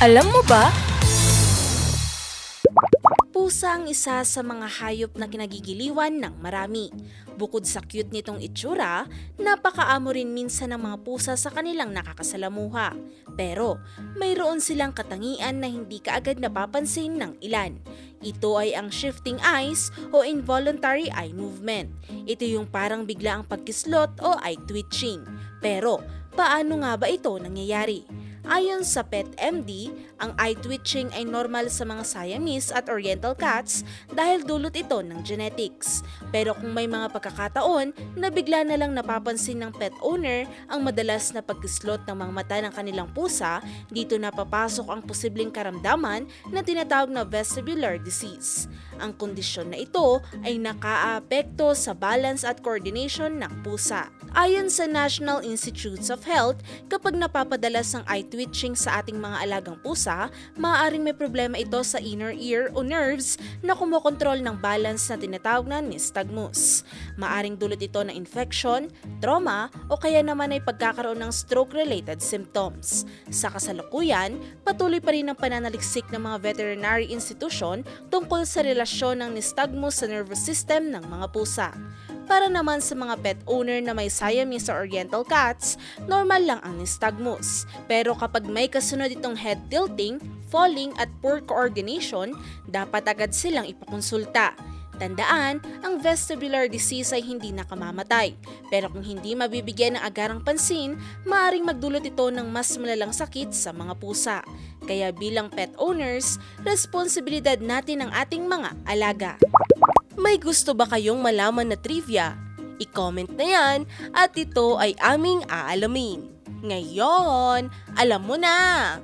Alam mo ba? Pusa ang isa sa mga hayop na kinagigiliwan ng marami. Bukod sa cute nitong itsura, napakaamo rin minsan ng mga pusa sa kanilang nakakasalamuha. Pero mayroon silang katangian na hindi kaagad napapansin ng ilan. Ito ay ang shifting eyes o involuntary eye movement. Ito yung parang bigla ang pagkislot o eye twitching. Pero paano nga ba ito nangyayari? Ayon sa PetMD, ang eye twitching ay normal sa mga Siamese at Oriental cats dahil dulot ito ng genetics. Pero kung may mga pagkakataon na bigla na lang napapansin ng pet owner ang madalas na pagkislot ng mga mata ng kanilang pusa, dito na papasok ang posibleng karamdaman na tinatawag na vestibular disease. Ang kondisyon na ito ay nakaapekto sa balance at coordination ng pusa. Ayon sa National Institutes of Health, kapag napapadalas ang eye twitching sa ating mga alagang pusa, maaaring may problema ito sa inner ear o nerves na kumokontrol ng balance na tinatawag na nystagmus. Maaring dulot ito ng infection, trauma o kaya naman ay pagkakaroon ng stroke-related symptoms. Sa kasalukuyan, patuloy pa rin ang pananaliksik ng mga veterinary institution tungkol sa relasyon ng nystagmus sa nervous system ng mga pusa. Para naman sa mga pet owner na may Siamese or Oriental cats, normal lang ang nystagmus. Pero kapag may kasunod itong head tilting, falling at poor coordination, dapat agad silang ipakonsulta. Tandaan, ang vestibular disease ay hindi nakamamatay. Pero kung hindi mabibigyan ng agarang pansin, maaring magdulot ito ng mas malalang sakit sa mga pusa. Kaya bilang pet owners, responsibilidad natin ang ating mga alaga. May gusto ba kayong malaman na trivia? I-comment na yan at ito ay aming aalamin. Ngayon, alam mo na!